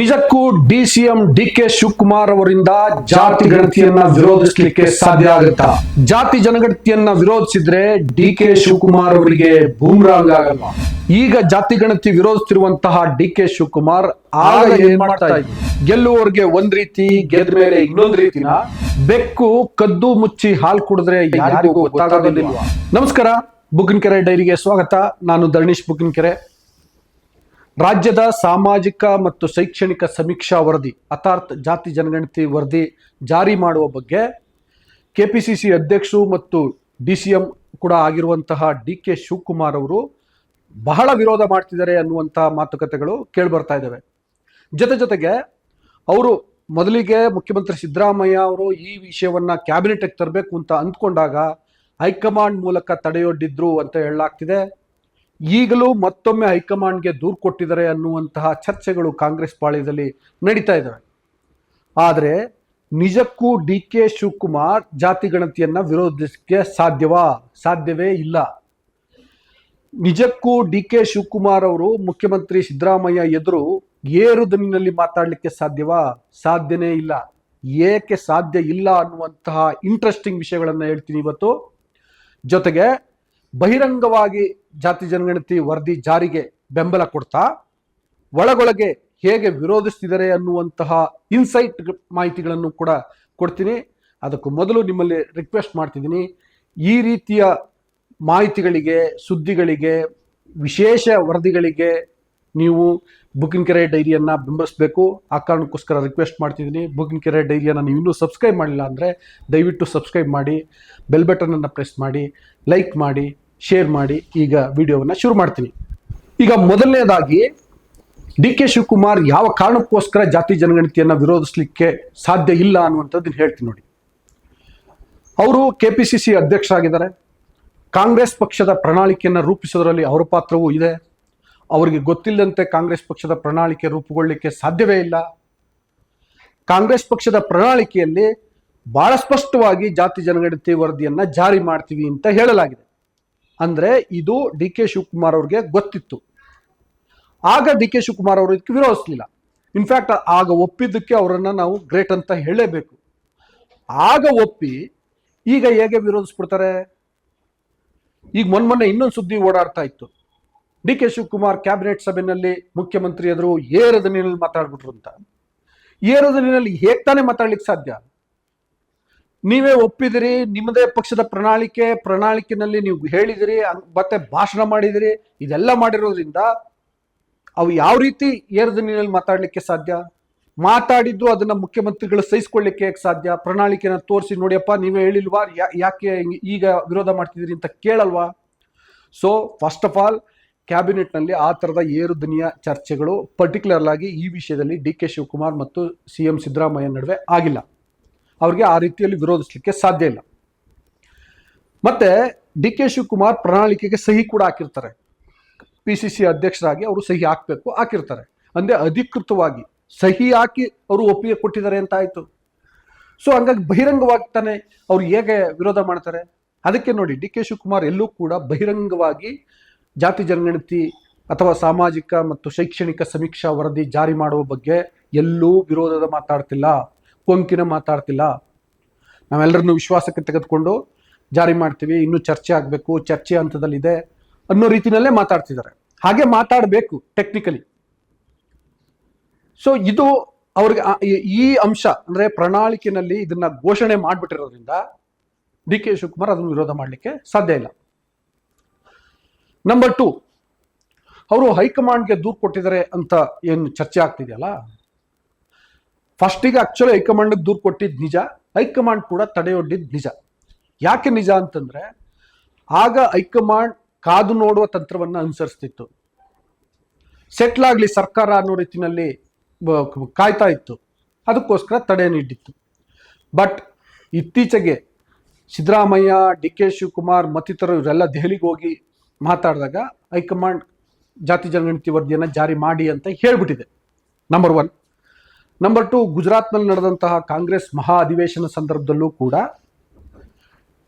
ನಿಜಕ್ಕೂ D C M D K Shivakumar ಅವರಿಂದ ಜಾತಿ ಗಣತಿಯನ್ನ ವಿರೋಧಿಸಲಿಕ್ಕೆ ಸಾಧ್ಯ ಆಗುತ್ತಾ? ಜಾತಿ ಜನಗಣತಿಯನ್ನ ವಿರೋಧಿಸಿದ್ರೆ ಡಿ ಕೆ ಶಿವಕುಮಾರ್ ಅವರಿಗೆ ಬೂಮ್ರಾಂಗ್ ಆಗಲ್ಲ ಈಗ ಜಾತಿ ಗಣತಿ ವಿರೋಧಿಸುತ್ತಿರುವಂತಹ ಡಿ ಕೆ ಶಿವಕುಮಾರ್ ಆಗ ಏನ್ ಮಾಡ್ತಾ ಇದ್ರು? ಗೆಲ್ಲುವವರಿಗೆ ಒಂದ್ ರೀತಿ ಗೆದ್ದ ಮೇಲೆ ಇನ್ನೊಂದ್ ರೀತಿನ? ಬೆಕ್ಕು ಕದ್ದು ಮುಚ್ಚಿ ಹಾಲು ಕುಡಿದ್ರೆ ಯಾರಿಗೂ ಗೊತ್ತಾಗೋದಿಲ್ಲ ನಮಸ್ಕಾರ ಬುಕ್ಕಿನಕೆರೆ ಡೈರಿಗೆ ಸ್ವಾಗತ. ನಾನು ಧರಣೀಶ್ ಬುಕ್ಕಿನಕೆರೆ ರಾಜ್ಯದ ಸಾಮಾಜಿಕ ಮತ್ತು ಶೈಕ್ಷಣಿಕ ಸಮೀಕ್ಷಾ ವರದಿ ಅರ್ಥಾತ್ ಜಾತಿ ಜನಗಣತಿ ವರದಿ ಜಾರಿ ಮಾಡುವ ಬಗ್ಗೆ ಕೆಪಿಸಿಸಿ ಅಧ್ಯಕ್ಷರು ಮತ್ತು ಡಿ ಸಿ ಎಂ ಕೂಡ ಆಗಿರುವಂತಹ ಡಿ ಕೆ ಶಿವಕುಮಾರ್ ಅವರು ಬಹಳ ವಿರೋಧ ಮಾಡ್ತಿದ್ದಾರೆ ಅನ್ನುವಂಥ ಮಾತುಕತೆಗಳು ಕೇಳಿಬರ್ತಾ ಇದ್ದಾವೆ. ಜೊತೆ ಜೊತೆಗೆ ಅವರು ಮೊದಲಿಗೆ ಮುಖ್ಯಮಂತ್ರಿ ಸಿದ್ದರಾಮಯ್ಯ ಅವರು ಈ ವಿಷಯವನ್ನ ಕ್ಯಾಬಿನೆಟ್ಗೆ ತರಬೇಕು ಅಂತ ಅಂದ್ಕೊಂಡಾಗ ಹೈಕಮಾಂಡ್ ಮೂಲಕ ತಡೆಯೊಡ್ಡಿದ್ರು ಅಂತ ಹೇಳಲಾಗ್ತಿದೆ. ಈಗಲೂ ಮತ್ತೊಮ್ಮೆ ಹೈಕಮಾಂಡ್ಗೆ ದೂರು ಕೊಟ್ಟಿದ್ದಾರೆ ಅನ್ನುವಂತಹ ಚರ್ಚೆಗಳು ಕಾಂಗ್ರೆಸ್ ಪಾಳ್ಯದಲ್ಲಿ ನಡೀತಾ ಇದ್ದಾವೆ. ಆದರೆ ನಿಜಕ್ಕೂ ಡಿ ಕೆ ಶಿವಕುಮಾರ್ ಜಾತಿ ಗಣತಿಯನ್ನ ವಿರೋಧಿಸಕ್ಕೆ ಸಾಧ್ಯವಾ? ಸಾಧ್ಯವೇ ಇಲ್ಲ. ನಿಜಕ್ಕೂ ಡಿ ಕೆ ಶಿವಕುಮಾರ್ ಅವರು ಮುಖ್ಯಮಂತ್ರಿ ಸಿದ್ದರಾಮಯ್ಯ ಎದುರು ಏರು ದನಿನಲ್ಲಿ ಮಾತಾಡಲಿಕ್ಕೆ ಸಾಧ್ಯವಾ? ಸಾಧ್ಯನೇ ಇಲ್ಲ. ಏಕೆ ಸಾಧ್ಯ ಇಲ್ಲ ಅನ್ನುವಂತಹ ಇಂಟ್ರೆಸ್ಟಿಂಗ್ ವಿಷಯಗಳನ್ನು ಹೇಳ್ತೀನಿ ಇವತ್ತು. ಜೊತೆಗೆ ಬಹಿರಂಗವಾಗಿ ಜಾತಿ ಜನಗಣತಿ ವರದಿ ಜಾರಿಗೆ ಬೆಂಬಲ ಕೊಡ್ತಾ ಒಳಗೊಳಗೆ ಹೇಗೆ ವಿರೋಧಿಸ್ತಿದ್ದಾರೆ ಅನ್ನುವಂತಹ ಇನ್ಸೈಟ್ ಮಾಹಿತಿಗಳನ್ನು ಕೂಡ ಕೊಡ್ತೀನಿ. ಅದಕ್ಕೂ ಮೊದಲು ನಿಮ್ಮಲ್ಲಿ ರಿಕ್ವೆಸ್ಟ್ ಮಾಡ್ತಿದ್ದೀನಿ. ಈ ರೀತಿಯ ಮಾಹಿತಿಗಳಿಗೆ, ಸುದ್ದಿಗಳಿಗೆ, ವಿಶೇಷ ವರದಿಗಳಿಗೆ ನೀವು ಬುಕಿನ್ ಕೆರೆ ಡೈರಿಯನ್ನು ಬಿಂಬಿಸಬೇಕು ಆ ಕಾರಣಕ್ಕೋಸ್ಕರ ರಿಕ್ವೆಸ್ಟ್ ಮಾಡ್ತಿದ್ದೀನಿ. ಬುಕಿನ್ ಕೆರೆ ಡೈರಿಯನ್ನು ನೀವು ಇನ್ನೂ ಸಬ್ಸ್ಕ್ರೈಬ್ ಮಾಡಿಲ್ಲ ಅಂದರೆ ದಯವಿಟ್ಟು ಸಬ್ಸ್ಕ್ರೈಬ್ ಮಾಡಿ ಬೆಲ್ ಬಟನನ್ನು ಪ್ರೆಸ್ ಮಾಡಿ ಲೈಕ್ ಮಾಡಿ ಶೇರ್ ಮಾಡಿ. ಈಗ ವಿಡಿಯೋವನ್ನು ಶುರು ಮಾಡ್ತೀನಿ. ಈಗ ಮೊದಲನೇದಾಗಿ ಡಿ ಕೆ ಶಿವಕುಮಾರ್ ಯಾವ ಕಾರಣಕ್ಕೋಸ್ಕರ ಜಾತಿ ಜನಗಣತಿಯನ್ನು ವಿರೋಧಿಸಲಿಕ್ಕೆ ಸಾಧ್ಯ ಇಲ್ಲ ಅನ್ನುವಂಥದ್ದನ್ನು ಹೇಳ್ತೀನಿ ನೋಡಿ. ಅವರು ಕೆ ಪಿ ಸಿ ಸಿ ಅಧ್ಯಕ್ಷರಾಗಿದ್ದಾರೆ. ಕಾಂಗ್ರೆಸ್ ಪಕ್ಷದ ಪ್ರಣಾಳಿಕೆಯನ್ನು ರೂಪಿಸೋದರಲ್ಲಿ ಅವರ ಪಾತ್ರವೂ ಇದೆ. ಅವರಿಗೆ ಗೊತ್ತಿಲ್ಲದಂತೆ ಕಾಂಗ್ರೆಸ್ ಪಕ್ಷದ ಪ್ರಣಾಳಿಕೆ ರೂಪುಗೊಳ್ಳಲಿಕ್ಕೆ ಸಾಧ್ಯವೇ ಇಲ್ಲ. ಕಾಂಗ್ರೆಸ್ ಪಕ್ಷದ ಪ್ರಣಾಳಿಕೆಯಲ್ಲಿ ಬಹಳ ಸ್ಪಷ್ಟವಾಗಿ ಜಾತಿ ಜನಗಣತಿ ವರದಿಯನ್ನು ಜಾರಿ ಮಾಡ್ತೀವಿ ಅಂತ ಹೇಳಲಾಗಿದೆ. ಅಂದ್ರೆ ಇದು ಡಿ ಕೆ ಶಿವಕುಮಾರ್ ಅವ್ರಿಗೆ ಗೊತ್ತಿತ್ತು. ಆಗ ಡಿ ಕೆ ಶಿವಕುಮಾರ್ ಅವರು ಇದಕ್ಕೆ ವಿರೋಧಿಸಲಿಲ್ಲ. ಇನ್ಫ್ಯಾಕ್ಟ್ ಆಗ ಒಪ್ಪಿದ್ದಕ್ಕೆ ಅವರನ್ನ ನಾವು ಗ್ರೇಟ್ ಅಂತ ಹೇಳಲೇಬೇಕು ಆಗ ಒಪ್ಪಿ ಈಗ ಹೇಗೆ ವಿರೋಧಿಸ್ಬಿಡ್ತಾರೆ? ಈಗ ಮೊನ್ನೆ ಮೊನ್ನೆ ಇನ್ನೊಂದು ಸುದ್ದಿ ಓಡಾಡ್ತಾ ಇತ್ತು. ಡಿ ಕೆ ಶಿವಕುಮಾರ್ ಕ್ಯಾಬಿನೆಟ್ ಸಭೆಯಲ್ಲಿ ಮುಖ್ಯಮಂತ್ರಿ ಎದುರು ಏರದ ನೀರಲ್ಲಿ ಮಾತಾಡ್ಬಿಟ್ರು ಅಂತ. ಏರದ ನೀರಲ್ಲಿ ಹೇಗೆ ತಾನೇ ಮಾತಾಡ್ಲಿಕ್ಕೆ ಸಾಧ್ಯ? ನೀವೇ ಒಪ್ಪಿದಿರಿ, ನಿಮ್ಮದೇ ಪಕ್ಷದ ಪ್ರಣಾಳಿಕೆ, ಪ್ರಣಾಳಿಕೆನಲ್ಲಿ ನೀವು ಹೇಳಿದಿರಿ ಮತ್ತೆ ಭಾಷಣ ಮಾಡಿದಿರಿ, ಇದೆಲ್ಲ ಮಾಡಿರೋದ್ರಿಂದ ಅವು ಯಾವ ರೀತಿ ಏರದ ನೀರಲ್ಲಿ ಮಾತಾಡ್ಲಿಕ್ಕೆ ಸಾಧ್ಯ? ಮಾತಾಡಿದ್ದು ಅದನ್ನ ಮುಖ್ಯಮಂತ್ರಿಗಳು ಸಹಿಸ್ಕೊಳ್ಳಿಕ್ಕೆ ಸಾಧ್ಯ? ಪ್ರಣಾಳಿಕೆನ ತೋರಿಸಿ ನೋಡಿಯಪ್ಪ, ನೀವೇ ಹೇಳಿಲ್ವಾ ಯಾಕೆ ಈಗ ವಿರೋಧ ಮಾಡ್ತಿದ್ದೀರಿ ಅಂತ ಕೇಳಲ್ವಾ? ಸೊ ಫಸ್ಟ್ ಆಫ್ ಆಲ್ ಕ್ಯಾಬಿನೆಟ್ನಲ್ಲಿ ಆ ಥರದ ಏರು ದನಿಯ ಚರ್ಚೆಗಳು ಪರ್ಟಿಕ್ಯುಲರ್ ಆಗಿ ಈ ವಿಷಯದಲ್ಲಿ ಡಿ ಕೆ ಶಿವಕುಮಾರ್ ಮತ್ತು ಸಿ ಎಂ ಸಿದ್ದರಾಮಯ್ಯ ನಡುವೆ ಆಗಿಲ್ಲ. ಅವ್ರಿಗೆ ಆ ರೀತಿಯಲ್ಲಿ ವಿರೋಧಿಸಲಿಕ್ಕೆ ಸಾಧ್ಯ ಇಲ್ಲ. ಮತ್ತೆ ಡಿ ಕೆ ಶಿವಕುಮಾರ್ ಪ್ರಣಾಳಿಕೆಗೆ ಸಹಿ ಕೂಡ ಹಾಕಿರ್ತಾರೆ. ಪಿ ಸಿ ಸಿ ಅಧ್ಯಕ್ಷರಾಗಿ ಅವರು ಸಹಿ ಹಾಕಬೇಕು, ಹಾಕಿರ್ತಾರೆ. ಅಂದರೆ ಅಧಿಕೃತವಾಗಿ ಸಹಿ ಹಾಕಿ ಅವರು ಒಪ್ಪಿಗೆ ಕೊಟ್ಟಿದ್ದಾರೆ ಅಂತ ಆಯ್ತು. ಸೊ ಹಂಗಾಗಿ ಬಹಿರಂಗವಾಗಿ ತಾನೆ ಅವ್ರು ಹೇಗೆ ವಿರೋಧ ಮಾಡ್ತಾರೆ? ಅದಕ್ಕೆ ನೋಡಿ, ಡಿ ಕೆ ಶಿವಕುಮಾರ್ ಎಲ್ಲೂ ಕೂಡ ಬಹಿರಂಗವಾಗಿ ಜಾತಿ ಜನಗಣತಿ ಅಥವಾ ಸಾಮಾಜಿಕ ಮತ್ತು ಶೈಕ್ಷಣಿಕ ಸಮೀಕ್ಷಾ ವರದಿ ಜಾರಿ ಮಾಡುವ ಬಗ್ಗೆ ಎಲ್ಲೂ ವಿರೋಧದ ಮಾತಾಡ್ತಿಲ್ಲ, ಕೊಂಕಿನ ಮಾತಾಡ್ತಿಲ್ಲ. ನಾವೆಲ್ಲರನ್ನು ವಿಶ್ವಾಸಕ್ಕೆ ತೆಗೆದುಕೊಂಡು ಜಾರಿ ಮಾಡ್ತೀವಿ, ಇನ್ನೂ ಚರ್ಚೆ ಆಗಬೇಕು, ಚರ್ಚೆ ಹಂತದಲ್ಲಿದೆ ಅನ್ನೋ ರೀತಿನಲ್ಲೇ ಮಾತಾಡ್ತಿದ್ದಾರೆ. ಹಾಗೆ ಮಾತಾಡಬೇಕು ಟೆಕ್ನಿಕಲಿ ಸೊ ಇದು ಅವ್ರಿಗೆ ಈ ಅಂಶ, ಅಂದರೆ ಪ್ರಣಾಳಿಕೆನಲ್ಲಿ ಇದನ್ನ ಘೋಷಣೆ ಮಾಡಿಬಿಟ್ಟಿರೋದ್ರಿಂದ ಡಿ ಕೆ ಶಿವಕುಮಾರ್ ಅದನ್ನು ವಿರೋಧ ಮಾಡಲಿಕ್ಕೆ ಸಾಧ್ಯ ಇಲ್ಲ. ನಂಬರ್ ಟು ಅವರು ಹೈಕಮಾಂಡ್ಗೆ ದೂರು ಕೊಟ್ಟಿದ್ದಾರೆ ಅಂತ ಏನು ಚರ್ಚೆ ಆಗ್ತಿದೆಯಲ್ಲ? ಫಸ್ಟಿಗೆ ಆಕ್ಚುಲಿ ಹೈಕಮಾಂಡ್ಗೆ ದೂರು ಕೊಟ್ಟಿದ್ದು ನಿಜ, ಹೈಕಮಾಂಡ್ ಕೂಡ ತಡೆಯೊಡ್ಡಿದ್ದು ನಿಜ. ಯಾಕೆ ನಿಜ ಅಂತಂದ್ರೆ, ಆಗ ಹೈಕಮಾಂಡ್ ಕಾದು ನೋಡುವ ತಂತ್ರವನ್ನ ಅನುಸರಿಸ್ತಿತ್ತು. ಸೆಟ್ಲ್ ಆಗಲಿ ಸರ್ಕಾರ ಅನ್ನೋ ರೀತಿನಲ್ಲಿ ಕಾಯ್ತಾ ಇತ್ತು. ಅದಕ್ಕೋಸ್ಕರ ತಡೆ ನೀಡಿತ್ತು ಬಟ್ ಇತ್ತೀಚೆಗೆ ಸಿದ್ದರಾಮಯ್ಯ, ಡಿ ಕೆ ಶಿವಕುಮಾರ್ ಮತ್ತಿತರರು ಇವರೆಲ್ಲ ದೆಹಲಿಗೆ ಹೋಗಿ ಮಾತಾಡಿದಾಗ ಹೈಕಮಾಂಡ್ ಜಾತಿ ಜನಗಣತಿ ವರದಿಯನ್ನು ಜಾರಿ ಮಾಡಿ ಅಂತ ಹೇಳಿಬಿಟ್ಟಿದೆ. ನಂಬರ್ ಒನ್ ನಂಬರ್ ಟು ಗುಜರಾತ್ನಲ್ಲಿ ನಡೆದಂತಹ ಕಾಂಗ್ರೆಸ್ ಮಹಾ ಅಧಿವೇಶನ ಸಂದರ್ಭದಲ್ಲೂ ಕೂಡ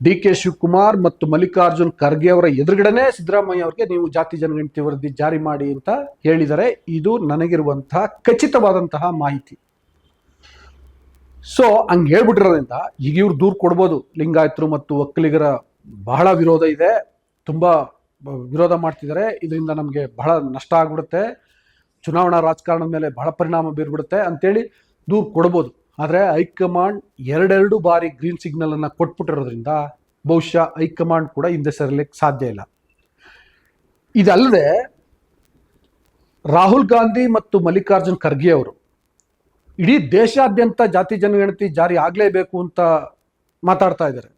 ಡಿ ಕೆ ಶಿವಕುಮಾರ್ ಮತ್ತು ಮಲ್ಲಿಕಾರ್ಜುನ್ ಖರ್ಗೆ ಅವರ ಎದುರುಗಡೆನೇ ಸಿದ್ದರಾಮಯ್ಯ ಅವರಿಗೆ ನೀವು ಜಾತಿ ಜನಗಣತಿ ವರದಿ ಜಾರಿ ಮಾಡಿ ಅಂತ ಹೇಳಿದರೆ ಇದು ನನಗಿರುವಂತಹ ಖಚಿತವಾದಂತಹ ಮಾಹಿತಿ. ಸೊ ಹಂಗೆ ಹೇಳ್ಬಿಟ್ಟಿರೋದ್ರಿಂದ ಈಗ ಇವ್ರು ದೂರು ಕೊಡ್ಬೋದು. ಲಿಂಗಾಯತರು ಮತ್ತು ಒಕ್ಕಲಿಗರ ಬಹಳ ವಿರೋಧ ಇದೆ. ತುಂಬ ವಿರೋಧ ಮಾಡ್ತಿದ್ದಾರೆ. ಇದರಿಂದ ನಮಗೆ ಬಹಳ ನಷ್ಟ ಆಗ್ಬಿಡುತ್ತೆ. ಚುನಾವಣಾ ರಾಜಕಾರಣದ ಮೇಲೆ ಬಹಳ ಪರಿಣಾಮ ಬೀರ್ಬಿಡುತ್ತೆ ಅಂತೇಳಿ ದೂರು ಕೊಡ್ಬೋದು. ಆದರೆ ಹೈಕಮಾಂಡ್ ಎರಡೆರಡು ಬಾರಿ ಗ್ರೀನ್ ಸಿಗ್ನಲ್ ಅನ್ನ ಕೊಟ್ಬಿಟ್ಟಿರೋದ್ರಿಂದ ಬಹುಶಃ ಹೈಕಮಾಂಡ್ ಕೂಡ ಹಿಂದೆ ಸರಿಲಿಕ್ಕೆ ಸಾಧ್ಯ ಇಲ್ಲ. ಇದಲ್ಲದೆ ರಾಹುಲ್ ಗಾಂಧಿ ಮತ್ತು ಮಲ್ಲಿಕಾರ್ಜುನ್ ಖರ್ಗೆ ಅವರು ಇಡೀ ದೇಶಾದ್ಯಂತ ಜಾತಿ ಜನಗಣತಿ ಜಾರಿ ಆಗಲೇಬೇಕು ಅಂತ ಮಾತಾಡ್ತಾ ಇದ್ದಾರೆ.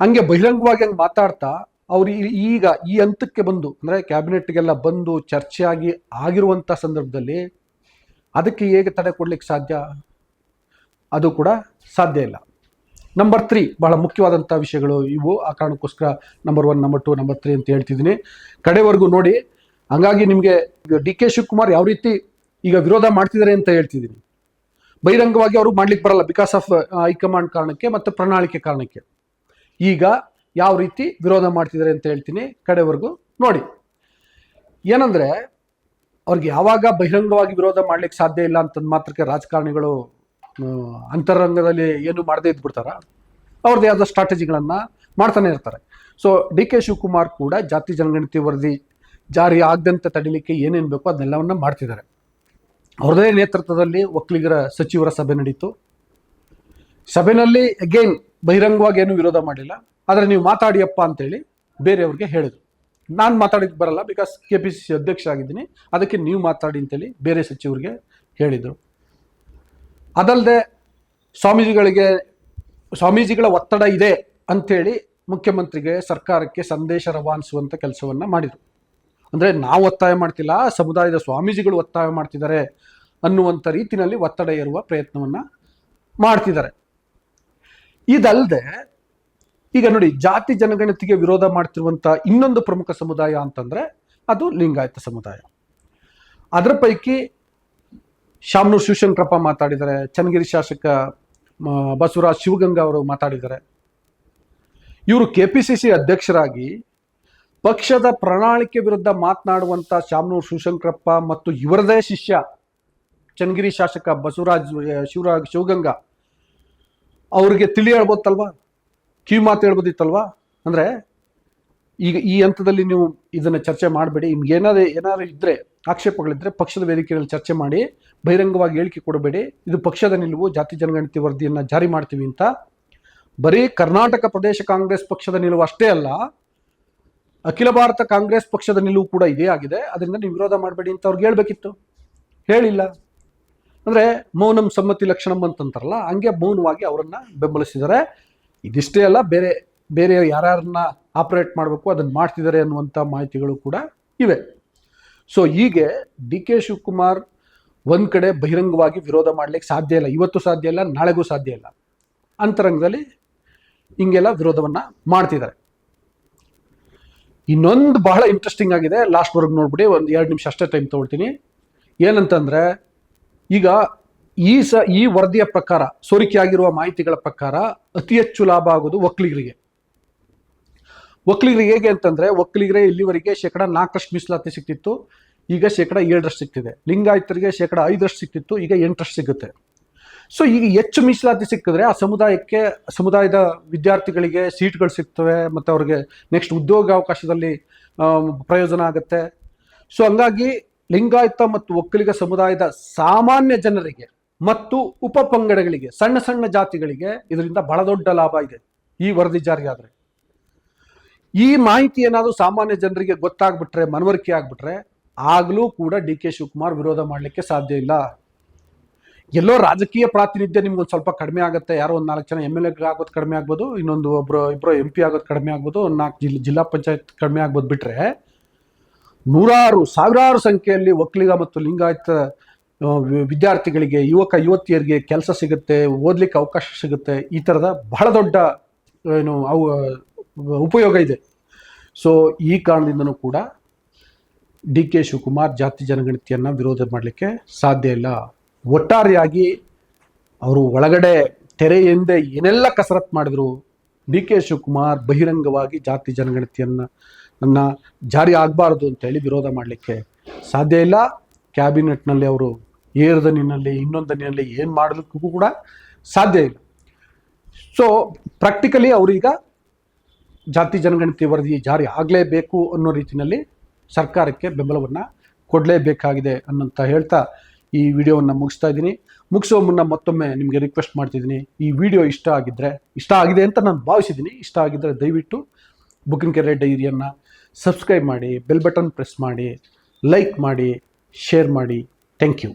ಹಂಗೆ ಬಹಿರಂಗವಾಗಿ ಹಂಗೆ ಮಾತಾಡ್ತಾ ಅವ್ರು ಈಗ ಈ ಹಂತಕ್ಕೆ ಬಂದು, ಅಂದರೆ ಕ್ಯಾಬಿನೆಟ್ಗೆಲ್ಲ ಬಂದು ಚರ್ಚೆಯಾಗಿ ಆಗಿ ಆಗಿರುವಂಥ ಸಂದರ್ಭದಲ್ಲಿ ಅದಕ್ಕೆ ಹೇಗೆ ತಡೆ ಕೊಡಲಿಕ್ಕೆ ಸಾಧ್ಯ? ಅದು ಕೂಡ ಸಾಧ್ಯ ಇಲ್ಲ. ನಂಬರ್ ತ್ರೀ ಬಹಳ ಮುಖ್ಯವಾದಂಥ ವಿಷಯಗಳು ಇವು. ಆ ಕಾರಣಕ್ಕೋಸ್ಕರ number one number two number three ಅಂತ ಹೇಳ್ತಿದ್ದೀನಿ. ಕಡೆವರೆಗೂ ನೋಡಿ. ಹಂಗಾಗಿ ನಿಮಗೆ ಡಿ ಕೆ ಶಿವಕುಮಾರ್ ಯಾವ ರೀತಿ ಈಗ ವಿರೋಧ ಮಾಡ್ತಿದ್ದಾರೆ ಅಂತ ಹೇಳ್ತಿದ್ದೀನಿ. ಬಹಿರಂಗವಾಗಿ ಅವರು ಮಾಡ್ಲಿಕ್ಕೆ ಬರಲ್ಲ ಬಿಕಾಸ್ ಆಫ್ ಹೈಕಮಾಂಡ್ ಕಾರಣಕ್ಕೆ ಮತ್ತು ಪ್ರಣಾಳಿಕೆ ಕಾರಣಕ್ಕೆ. ಈಗ ಯಾವ ರೀತಿ ವಿರೋಧ ಮಾಡ್ತಿದ್ದಾರೆ ಅಂತ ಹೇಳ್ತೀನಿ ಕಡೆವರೆಗೂ ನೋಡಿ. ಏನಂದ್ರೆ, ಅವ್ರಿಗೆ ಯಾವಾಗ ಬಹಿರಂಗವಾಗಿ ವಿರೋಧ ಮಾಡ್ಲಿಕ್ಕೆ ಸಾಧ್ಯ ಇಲ್ಲ ಅಂತಂದ್ ಮಾತ್ರಕ್ಕೆ ರಾಜಕಾರಣಿಗಳು ಅಂತರಂಗದಲ್ಲಿ ಏನು ಮಾಡದೇ ಇದ್ಬಿಡ್ತಾರ. ಅವ್ರದ್ದು ಆದ ಸ್ಟ್ರಾಟಜಿಗಳನ್ನ ಮಾಡ್ತಾನೆ ಇರ್ತಾರೆ. ಸೊ ಡಿ ಕೆ ಶಿವಕುಮಾರ್ ಕೂಡ ಜಾತಿ ಜನಗಣತಿ ವರದಿ ಜಾರಿ ಆಗದಂತೆ ತಡಿಲಿಕ್ಕೆ ಏನೇನು ಬೇಕೋ ಅದನ್ನೆಲ್ಲವನ್ನ ಮಾಡ್ತಿದ್ದಾರೆ. ಅವ್ರದೇ ನೇತೃತ್ವದಲ್ಲಿ ಒಕ್ಕಲಿಗರ ಸಚಿವರ ಸಭೆ ನಡೀತು. ಸಭೆಯಲ್ಲಿ ಅಗೇನ್ ಬಹಿರಂಗವಾಗಿ ಏನು ವಿರೋಧ ಮಾಡಿಲ್ಲ ಆದರೆ ನೀವು ಮಾತಾಡಿಯಪ್ಪ ಅಂತೇಳಿ ಬೇರೆಯವ್ರಿಗೆ ಹೇಳಿದ್ರು. ನಾನು ಮಾತಾಡಿದ್ ಬರಲ್ಲ because K P C C ಅಧ್ಯಕ್ಷ ಆಗಿದ್ದೀನಿ ಅದಕ್ಕೆ ನೀವು ಮಾತಾಡಿ ಅಂತೇಳಿ ಬೇರೆ ಸಚಿವರಿಗೆ ಹೇಳಿದರು. ಅದಲ್ಲದೆ ಸ್ವಾಮೀಜಿಗಳಿಗೆ, ಸ್ವಾಮೀಜಿಗಳ ಒತ್ತಡ ಇದೆ ಅಂಥೇಳಿ ಮುಖ್ಯಮಂತ್ರಿಗೆ ಸರ್ಕಾರಕ್ಕೆ ಸಂದೇಶ ರವಾನಿಸುವಂಥ ಕೆಲಸವನ್ನು ಮಾಡಿದರು. ಅಂದರೆ ನಾವು ಒತ್ತಾಯ ಮಾಡ್ತಿಲ್ಲ, ಸಮುದಾಯದ ಸ್ವಾಮೀಜಿಗಳು ಒತ್ತಾಯ ಮಾಡ್ತಿದ್ದಾರೆ ಅನ್ನುವಂಥ ರೀತಿಯಲ್ಲಿ ಒತ್ತಡ ಏರುವ ಪ್ರಯತ್ನವನ್ನು ಮಾಡ್ತಿದ್ದಾರೆ. ಇದಲ್ಲದೆ ಈಗ ನೋಡಿ, ಜಾತಿ ಜನಗಣತಿಗೆ ವಿರೋಧ ಮಾಡ್ತಿರುವಂಥ ಇನ್ನೊಂದು ಪ್ರಮುಖ ಸಮುದಾಯ ಅಂತಂದ್ರೆ ಅದು ಲಿಂಗಾಯತ ಸಮುದಾಯ. ಅದರ ಪೈಕಿ ಶಾಮನೂರ್ ಶಿವಶಂಕರಪ್ಪ ಮಾತಾಡಿದ್ದಾರೆ, ಚನ್ನಗಿರಿ ಶಾಸಕ ಬಸವರಾಜ್ ಶಿವಗಂಗಾ ಅವರು ಮಾತಾಡಿದ್ದಾರೆ. ಇವರು ಕೆ ಪಿ ಸಿ ಸಿ ಅಧ್ಯಕ್ಷರಾಗಿ ಪಕ್ಷದ ಪ್ರಣಾಳಿಕೆ ವಿರುದ್ಧ ಮಾತನಾಡುವಂತ ಶಾಮನೂರ್ ಶಿವಶಂಕರಪ್ಪ ಮತ್ತು ಇವರದೇ ಶಿಷ್ಯ ಚನ್ನಗಿರಿ ಶಾಸಕ ಬಸವರಾಜ್, ಶಿವರಾಜ್, ಶಿವಗಂಗಾ, ಅವರಿಗೆ ತಿಳಿ ಹೇಳ್ಬೋದಲ್ವಾ ಕಿವಿ ಮಾತು ಹೇಳ್ಬೋದಿತ್ತಲ್ವಾ? ಅಂದ್ರೆ ಈಗ ಈ ಹಂತದಲ್ಲಿ ನೀವು ಇದನ್ನ ಚರ್ಚೆ ಮಾಡಬೇಡಿ. ನಿಮ್ಗೆ ಏನಾದ್ರು ಏನಾದ್ರು ಇದ್ದರೆ ಆಕ್ಷೇಪಗಳಿದ್ದರೆ ಪಕ್ಷದ ವೇದಿಕೆಯಲ್ಲಿ ಚರ್ಚೆ ಮಾಡಿ, ಬಹಿರಂಗವಾಗಿ ಹೇಳಿಕೆ ಕೊಡಬೇಡಿ. ಇದು ಪಕ್ಷದ ನಿಲುವು, ಜಾತಿ ಜನಗಣತಿ ವರದಿಯನ್ನು ಜಾರಿ ಮಾಡ್ತೀವಿ ಅಂತ. ಬರೀ ಕರ್ನಾಟಕ ಪ್ರದೇಶ ಕಾಂಗ್ರೆಸ್ ಪಕ್ಷದ ನಿಲುವು ಅಷ್ಟೇ ಅಲ್ಲ, ಅಖಿಲ ಭಾರತ ಕಾಂಗ್ರೆಸ್ ಪಕ್ಷದ ನಿಲುವು ಕೂಡ ಇದೇ ಆಗಿದೆ. ಅದರಿಂದ ನೀವು ವಿರೋಧ ಮಾಡಬೇಡಿ ಅಂತ ಅವ್ರಿಗೆ ಹೇಳ್ಬೇಕಿತ್ತು. ಹೇಳಿಲ್ಲ. ಅಂದ್ರೆ ಮೌನಂ ಸಮ್ಮತಿ ಲಕ್ಷಣಂ ಅಂತಂತಾರಲ್ಲ, ಹಂಗೆ ಮೌನವಾಗಿ ಅವರನ್ನು ಬೆಂಬಲಿಸಿದ್ದಾರೆ. ಇದಿಷ್ಟೇ ಅಲ್ಲ, ಬೇರೆ ಬೇರೆ ಯಾರ್ಯಾರನ್ನ ಆಪರೇಟ್ ಮಾಡಬೇಕು, ಅದನ್ನು ಮಾಡ್ತಿದ್ದಾರೆ ಅನ್ನುವಂಥ ಮಾಹಿತಿಗಳು ಕೂಡ ಇವೆ. ಸೊ ಹೀಗೆ ಡಿ ಕೆ ಶಿವಕುಮಾರ್ ಒಂದು ಕಡೆ ಬಹಿರಂಗವಾಗಿ ವಿರೋಧ ಮಾಡ್ಲಿಕ್ಕೆ ಸಾಧ್ಯ ಇಲ್ಲ. ಇವತ್ತು ಸಾಧ್ಯ ಇಲ್ಲ, ನಾಳೆಗೂ ಸಾಧ್ಯ ಇಲ್ಲ. ಅಂತರಂಗದಲ್ಲಿ ಹಿಂಗೆಲ್ಲ ವಿರೋಧವನ್ನು ಮಾಡ್ತಿದ್ದಾರೆ. ಇನ್ನೊಂದು ಬಹಳ ಇಂಟ್ರೆಸ್ಟಿಂಗ್ ಆಗಿದೆ ಲಾಸ್ಟ್ ವರ್ಗ್ ನೋಡ್ಬಿಡಿ, ಒಂದು ಎರಡು ನಿಮಿಷ ಅಷ್ಟೇ ಟೈಮ್ ತೊಗೊಳ್ತೀನಿ. ಏನಂತಂದರೆ, ಈಗ ಈ ಸ, ಈ ವರದಿಯ ಪ್ರಕಾರ, ಸೋರಿಕೆಯಾಗಿರುವ ಮಾಹಿತಿಗಳ ಪ್ರಕಾರ ಅತಿ ಹೆಚ್ಚು ಲಾಭ ಆಗೋದು ಒಕ್ಕಲಿಗರಿಗೆ. ಒಕ್ಕಲಿಗರಿಗೆ ಹೇಗೆ ಅಂತಂದ್ರೆ, ಒಕ್ಕಲಿಗರೇ ಇಲ್ಲಿವರೆಗೆ ಶೇಕಡ ನಾಲ್ಕರಷ್ಟು ಮೀಸಲಾತಿ ಸಿಕ್ತಿತ್ತು, ಈಗ ಶೇಕಡ ಏಳರಷ್ಟು ಸಿಕ್ತಿದೆ. ಲಿಂಗಾಯತರಿಗೆ ಶೇಕಡ ಐದರಷ್ಟು ಸಿಕ್ತಿತ್ತು, ಈಗ ಎಂಟರಷ್ಟು ಸಿಗುತ್ತೆ. ಸೊ ಈಗ ಹೆಚ್ಚು ಮೀಸಲಾತಿ ಸಿಕ್ಕಿದ್ರೆ ಆ ಸಮುದಾಯಕ್ಕೆ, ಸಮುದಾಯದ ವಿದ್ಯಾರ್ಥಿಗಳಿಗೆ ಸೀಟ್ಗಳು ಸಿಗ್ತವೆ, ಮತ್ತು ಅವ್ರಿಗೆ ನೆಕ್ಸ್ಟ್ ಉದ್ಯೋಗ ಅವಕಾಶದಲ್ಲಿ ಪ್ರಯೋಜನ ಆಗುತ್ತೆ. ಸೊ ಹಂಗಾಗಿ ಲಿಂಗಾಯತ ಮತ್ತು ಒಕ್ಕಲಿಗ ಸಮುದಾಯದ ಸಾಮಾನ್ಯ ಜನರಿಗೆ ಮತ್ತು ಉಪ ಪಂಗಡಗಳಿಗೆ ಸಣ್ಣ ಸಣ್ಣ ಜಾತಿಗಳಿಗೆ ಇದರಿಂದ ಬಹಳ ದೊಡ್ಡ ಲಾಭ ಇದೆ ಈ ವರದಿ ಜಾರಿಯಾದ್ರೆ ಈ ಮಾಹಿತಿ ಏನಾದರೂ ಸಾಮಾನ್ಯ ಜನರಿಗೆ ಗೊತ್ತಾಗ್ಬಿಟ್ರೆ, ಮನವರಿಕೆ ಆಗ್ಬಿಟ್ರೆ, ಆಗಲೂ ಕೂಡ ಡಿ ಕೆ ಶಿವಕುಮಾರ್ ವಿರೋಧ ಮಾಡಲಿಕ್ಕೆ ಸಾಧ್ಯ ಇಲ್ಲ. ಎಲ್ಲೋ ರಾಜಕೀಯ ಪ್ರಾತಿನಿಧ್ಯ ನಿಮ್ಗೊಂದು ಸ್ವಲ್ಪ ಕಡಿಮೆ ಆಗುತ್ತೆ, ಯಾರೋ ಒಂದು ನಾಲ್ಕು ಜನ ಎಂ ಎಲ್ ಆಗೋದು ಕಡಿಮೆ ಆಗ್ಬೋದು, ಇನ್ನೊಂದು ಒಬ್ರು ಇಬ್ಬರು ಎಂ ಪಿ ಆಗೋದು ಕಡಿಮೆ ಆಗ್ಬೋದು, ಒಂದು ನಾಲ್ಕು ಜಿಲ್, ಜಿಲ್ಲಾ ಪಂಚಾಯತ್ ಕಡಿಮೆ ಆಗ್ಬೋದು ಬಿಟ್ರೆ, ನೂರಾರು, ಸಾವಿರಾರು ಸಂಖ್ಯೆಯಲ್ಲಿ ಒಕ್ಕಲಿಗ ಮತ್ತು ಲಿಂಗಾಯತ ವಿದ್ಯಾರ್ಥಿಗಳಿಗೆ, ಯುವಕ, ಯುವತಿಯರಿಗೆ ಕೆಲಸ ಸಿಗುತ್ತೆ, ಓದ್ಲಿಕ್ಕೆ ಅವಕಾಶ ಸಿಗುತ್ತೆ. ಈ ಥರದ ಬಹಳ ದೊಡ್ಡ, ಏನು, ಅವು, ಉಪಯೋಗ ಇದೆ. ಸೊ ಈ ಕಾರಣದಿಂದನೂ ಕೂಡ ಡಿ ಕೆ ಶಿವಕುಮಾರ್ ಜಾತಿ ಜನಗಣತಿಯನ್ನು ವಿರೋಧ ಮಾಡಲಿಕ್ಕೆ ಸಾಧ್ಯ ಇಲ್ಲ. ಒಟ್ಟಾರೆಯಾಗಿ ಅವರು ಒಳಗಡೆ ತೆರೆ ಏನೆಲ್ಲ ಕಸರತ್ತು ಮಾಡಿದ್ರು, ಡಿ ಕೆ ಶಿವಕುಮಾರ್ ಬಹಿರಂಗವಾಗಿ ಜಾತಿ ಜನಗಣತಿಯನ್ನು, ನನ್ನ ಜಾರಿ ಆಗಬಾರ್ದು ಅಂತೇಳಿ ವಿರೋಧ ಮಾಡಲಿಕ್ಕೆ ಸಾಧ್ಯ ಇಲ್ಲ. ಕ್ಯಾಬಿನೆಟ್ನಲ್ಲಿ ಅವರು ಏರು ದನಿನಲ್ಲಿ ಇನ್ನೊಂದು ದನಿನಲ್ಲಿ ಏನು ಮಾಡಲಿಕ್ಕೂ ಕೂಡ ಸಾಧ್ಯ ಇಲ್ಲ. ಸೊ ಪ್ರಾಕ್ಟಿಕಲಿ ಅವರೀಗ ಜಾತಿ ಜನಗಣತಿ ವರದಿ ಜಾರಿ ಆಗಲೇಬೇಕು ಅನ್ನೋ ರೀತಿಯಲ್ಲಿ ಸರ್ಕಾರಕ್ಕೆ ಬೆಂಬಲವನ್ನು ಕೊಡಲೇಬೇಕಾಗಿದೆ ಅನ್ನಂತ ಹೇಳ್ತಾ ಈ ವಿಡಿಯೋವನ್ನು ಮುಗಿಸ್ತಾ ಇದ್ದೀನಿ. ಮುಗಿಸೋ ಮುನ್ನ ಮತ್ತೊಮ್ಮೆ ನಿಮಗೆ ರಿಕ್ವೆಸ್ಟ್ ಮಾಡ್ತಿದ್ದೀನಿ. ಈ ವಿಡಿಯೋ ಇಷ್ಟ ಆಗಿದ್ದರೆ ಇಷ್ಟ ಆಗಿದೆ ಅಂತ ನಾನು ಭಾವಿಸಿದ್ದೀನಿ. ಇಷ್ಟ ಆಗಿದ್ದರೆ ದಯವಿಟ್ಟು ಬುಕಿಂಗ್ ಕೆರೆ ಡೈರಿಯನ್ನು ಸಬ್ಸ್ಕ್ರೈಬ್ ಮಾಡಿ ಬೆಲ್ ಬಟನ್ ಪ್ರೆಸ್ ಮಾಡಿ ಲೈಕ್ ಮಾಡಿ ಶೇರ್ ಮಾಡಿ. Thank you